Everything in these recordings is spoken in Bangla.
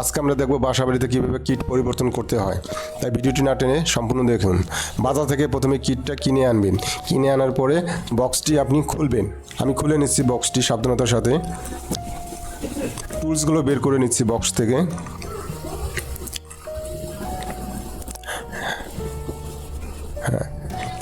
আজকে আমরা দেখব বাসা বাড়িতে কীভাবে কিট পরিবর্তন করতে হয়। তাই ভিডিওটি না টেনে সম্পূর্ণ দেখুন। বাজার থেকে প্রথমে কিটটা কিনে আনবেন। কিনে আনার পরে বক্সটি আপনি খুলবেন। আমি খুলে নিচ্ছি বক্সটি সাবধানতার সাথে। টুলসগুলো বের করে নিচ্ছি বক্স থেকে। হ্যাঁ,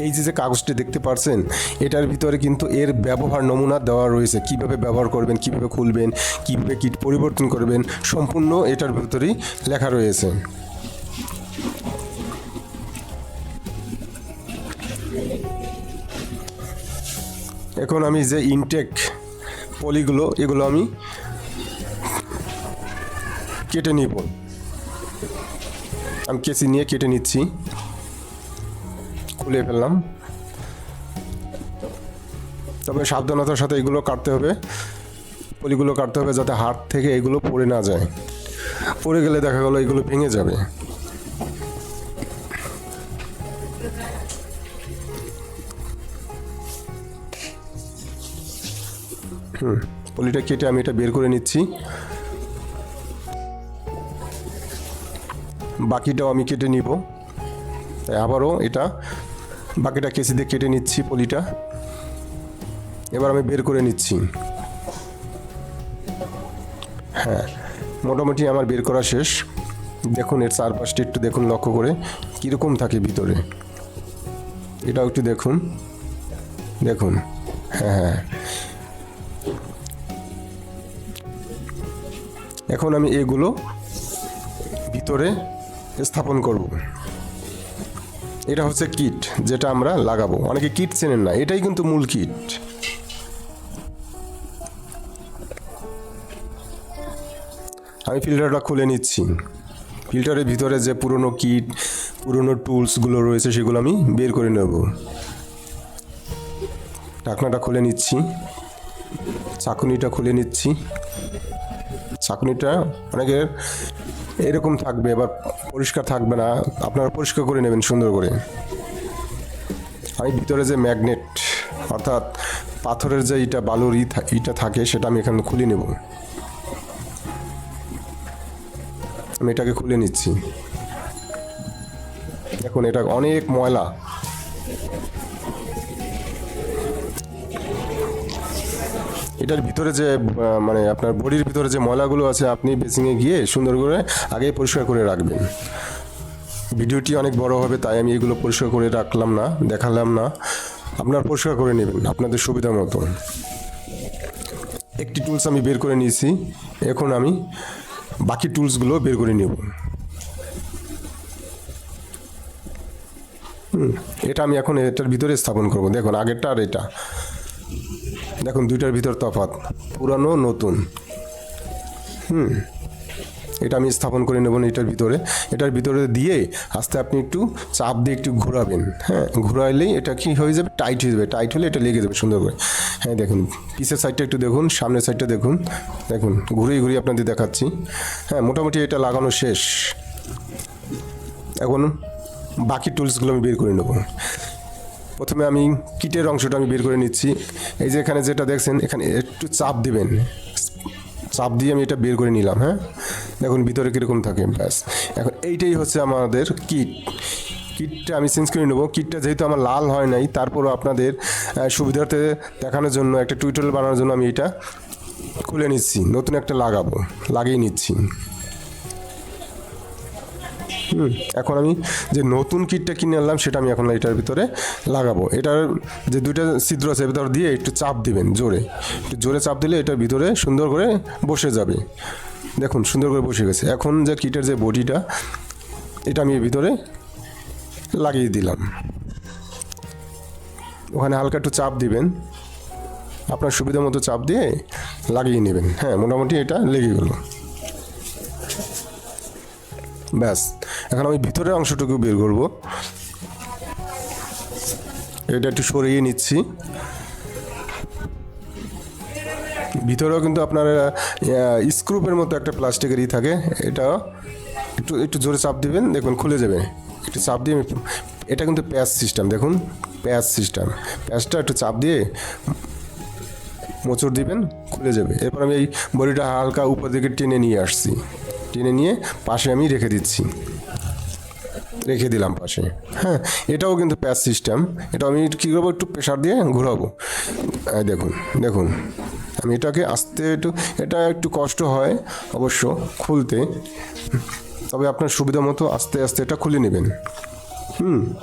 এই যে যে কাগজটি দেখতে পারছেন, এটার ভিতরে কিন্তু এর ব্যবহার নমুনা দেওয়া রয়েছে। কীভাবে ব্যবহার করবেন, কীভাবে খুলবেন, কীভাবে কিট পরিবর্তন করবেন, সম্পূর্ণ এটার ভিতরেই লেখা রয়েছে। এখন আমি যে ইনটেক পলিগুলো, এগুলো আমি কেটে নিব। আমি কেসি নিয়ে কেটে নিচ্ছি। খুলে ফেললাম। তবে সাবধানতার সাথে এগুলো কাটতে হবে। পলিগুলো কাটতে হবে যাতে হাত থেকে এগুলো পড়ে না যায়। পড়ে গেলে দেখা গেলো এগুলো ভেঙে যাবে। হুম, পলিটা কেটে আমি এটা বের করে নিচ্ছি। বাকিটাও আমি কেটে নিব। তাই আবারও এটা বাকিটা কেসি দিয়ে কেটে নিচ্ছি পলিটা। এবার আমি বের করে নিচ্ছি। হ্যাঁ মোটামুটি আমার বের করা শেষ। দেখুন, এর চারপাশটা একটু দেখুন লক্ষ্য করে কীরকম থাকে ভিতরে। এটাও একটু দেখুন। দেখুন হ্যাঁ হ্যাঁ। এখন আমি এগুলো ভিতরে স্থাপন করব। এটা হচ্ছে কিট যেটা আমরা লাগাবো। অনেকে কিট চেনেন না, এটাই কিন্তু মূল কিট আমি ফিল্টারটা খুলে নিচ্ছি। ফিল্টারের ভিতরে যে পুরনো কিট পুরনো টুলসগুলো রয়েছে, সেগুলো আমি বের করে নেব। ঢাকনাটা খুলে নিচ্ছি। চাকুনিটা খুলে নিচ্ছি। চাকুনিটা অনেকের এরকম থাকবে এবার পরিষ্কার থাকবে না, আপনারা পরিষ্কার করে নেবেন, সুন্দর করে। আমি ভিতরে যে ম্যাগনেট, অর্থাৎ পাথরের যে ইটা, বালুর ইটা থাকে, সেটা আমি এখানে খুলে নেব। আমি এটাকে খুলে নিচ্ছি। দেখুন, এটা অনেক ময়লা। এটার ভিতরে যে মানে আপনার বডির ভিতরে যে ময়লাগুলো আছে, আপনি বেসিংয়ে গিয়ে সুন্দর করে আগেই পরিষ্কার করে রাখবেন। ভিডিওটি অনেক বড় হবে, তাই আমি এগুলো পরিষ্কার করে রাখলাম না, দেখালাম না। আপনার পরিষ্কার করে নেবেন, আপনাদের সুবিধা মতো একটি টুলস আমি বের করে নিয়েছি, এখন আমি বাকি টুলসগুলো বের করে নেব। এটা আমি এখন এটার ভিতরে স্থাপন করব, দেখুন, আগেরটা আর এটা। দেখুন, দুইটার ভিতর তফাৎ। পুরানো, নতুন। হুম। এটা আমি স্থাপন করে নেব এটার ভিতরে। এটার ভিতরে দিয়ে আস্তে আপনি একটু চাপ দিয়ে একটু ঘোরাবেন। হ্যাঁ ঘোরাইলেই এটা কি হয়ে যাবে? টাইট হয়ে যাবে। টাইট হলে এটা লেগে যাবে সুন্দর করে। হ্যাঁ দেখুন পিসের সাইডটা একটু দেখুন, সামনের সাইডটা দেখুন। দেখুন, ঘুরিয়ে ঘুরিয়ে আপনাদের দেখাচ্ছি। হ্যাঁ মোটামুটি এটা লাগানো শেষ। এখন বাকি টুলসগুলো আমি বের করে নেব। প্রথমে আমি কিটের অংশটা আমি বের করে নিচ্ছি। এই যে এখানে যেটা দেখছেন, এখানে একটু চাপ দিবেন। চাপ দিয়ে আমি এটা বের করে নিলাম হ্যাঁ? দেখুন, ভিতরে কীরকম থাকে, ব্যাস। এখন এইটাই হচ্ছে আমাদের কিট। কিটটা আমি চেঞ্জ করে নেব। কিটটা যেহেতু আমার লাল হয় নাই, তারপরও আপনাদের সুবিধার্থে দেখানোর জন্য, একটা টুইটার বানানোর জন্য আমি এটা খুলে নিচ্ছি। নতুন একটা লাগাবো, লাগিয়ে নিচ্ছি। হুম, এখন আমি যে নতুন কিটটা কিনে আনলাম সেটা আমি এখন এটার ভিতরে লাগাবো। এটার যে দুইটা ছিদ্র আছে ভিতর দিয়ে একটু চাপ দিবেন জোরে। একটু জোরে চাপ দিলে এটার ভিতরে সুন্দর করে বসে যাবে। দেখুন সুন্দর করে বসে গেছে। এখন যে কিটের যে বডিটা এটা আমি ভিতরে লাগিয়ে দিলাম। ওখানে হালকা একটু চাপ দিবেন। আপনার সুবিধা মতো চাপ দিয়ে লাগিয়ে নেবেন। হ্যাঁ মোটামুটি এটা লেগে গেলো। ব্যাস। এখন আমি ভিতরের অংশটুকু বের করব। এটা একটু সরিয়ে নিচ্ছি। ভিতরেও কিন্তু আপনার স্ক্রুপের মতো একটা প্লাস্টিকেরই থাকে। এটা একটু একটু জোরে চাপ দিবেন, দেখুন খুলে যাবে। একটু চাপ দিয়ে এটা কিন্তু প্যাচ সিস্টেম, দেখুন। প্যাচ সিস্টেম। প্যাচটা একটু চাপ দিয়ে মোচড় দিবেন, খুলে যাবে। এরপর আমি এই বডিটা হালকা উপর দিকে টেনে নিয়ে আসছি। টেনে নিয়ে পাশে আমি রেখে দিচ্ছি। রেখে দিলাম পাশে। হ্যাঁ এটাও কিন্তু প্যাচ সিস্টেম। এটা আমি কী করব? একটু প্রেশার দিয়ে ঘোরাবো। দেখুন দেখুন। আমি এটাকে আস্তে একটু, এটা একটু কষ্ট হয় অবশ্য খুলতে। তবে আপনার সুবিধা মতো আস্তে আস্তে এটা খুলে নেবেন। হুম।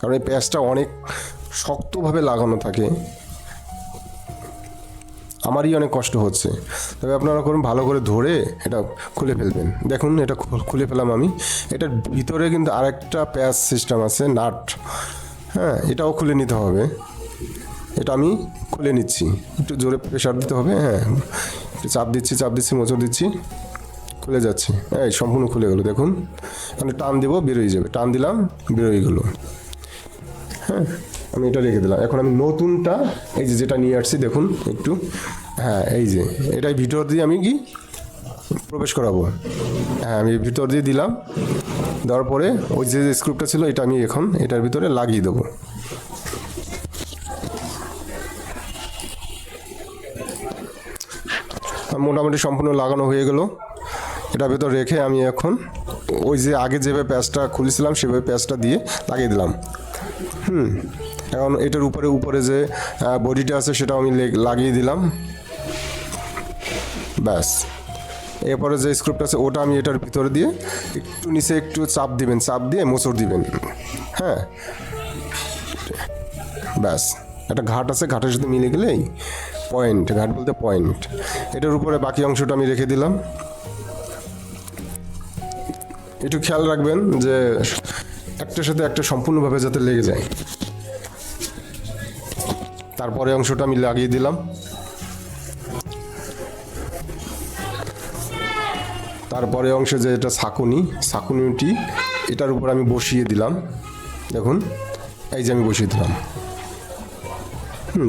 কারণ এই প্যাচটা অনেক শক্তভাবে লাগানো থাকে। আমারই অনেক কষ্ট হচ্ছে। তবে আপনারা করুন, ভালো করে ধরে এটা খুলে ফেলবেন। দেখুন, এটা খুলে ফেলাম আমি। এটার ভিতরে কিন্তু আরেকটা প্যাচ সিস্টেম আছে, নাট। হ্যাঁ এটাও খুলে নিতে হবে। এটা আমি খুলে নিচ্ছি। একটু জোরে প্রেশার দিতে হবে হ্যাঁ। একটু চাপ দিচ্ছি চাপ দিচ্ছি, মোচড় দিচ্ছি। খুলে যাচ্ছে। এই, সম্পূর্ণ খুলে গেলো, দেখুন। মানে টান দেবো, বেরোয় যাবে। টান দিলাম, বেরোয় গেলো। হ্যাঁ। আমি এটা রেখে দিলাম। এখন আমি নতুনটা, এই যে যেটা নিয়ে আসছি, দেখুন একটু। হ্যাঁ এই যে, এটাই ভিতর দিয়ে আমি কি প্রবেশ করাবো। হ্যাঁ আমি ভিতর দিয়ে দিলাম। দেওয়ার পরে ওই যে স্ক্রুপটা ছিল, এটা আমি এখন এটার ভিতরে লাগিয়ে দেবো। মোটামুটি সম্পূর্ণ লাগানো হয়ে গেল। এটা ভেতর রেখে আমি এখন ওই যে আগে যেভাবে প্যাচটা খুলেছিলাম, সেভাবে প্যাচটা দিয়ে লাগিয়ে দিলাম। হুম। এখন এটার উপরে উপরে যে বডিটা আছে সেটাও আমি লেগ- লাগিয়ে দিলাম। ব্যাস। এরপরে যে স্ক্রুপটা আছে, ওটা আমি এটার ভিতরে দিয়ে একটু নিচে একটু চাপ দিবেন, চাপ দিয়ে মোচড় দিবেন। হ্যাঁ? ব্যাস। একটা ঘাট আছে, ঘাটের সাথে মিলে গেলেই পয়েন্ট ঘাট বলতে পয়েন্ট এটার উপরে বাকি অংশটা আমি রেখে দিলাম। একটু খেয়াল রাখবেন যে একটার সাথে একটা সম্পূর্ণভাবে যাতে লেগে যায়। তারপরে অংশটা আমি লাগিয়ে দিলাম। তারপরে অংশে যে এটা ছাকুনি ছাকুনিটি এটার উপর আমি বসিয়ে দিলাম। দেখুন, এই যে আমি বসিয়ে দিলাম।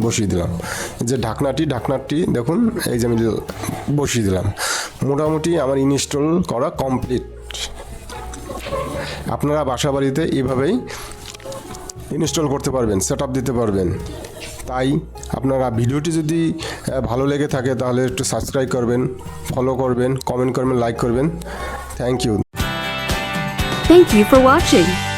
বসিয়ে দিলাম। যে ঢাকনাটি ঢাকনাটি, দেখুন, এই যে আমি বসিয়ে দিলাম। মোটামুটি আমার ইনস্টল করা কমপ্লিট। আপনারা বাসা বাড়িতে এভাবেই ইনস্টল করতে পারবেন সেট দিতে পারবেন। তাই আপনারা ভিডিওটি যদি ভালো লেগে থাকে তাহলে একটু সাবস্ক্রাইব করবেন ফলো করবেন কমেন্ট করবেন লাইক করবেন thank you thank you for watching.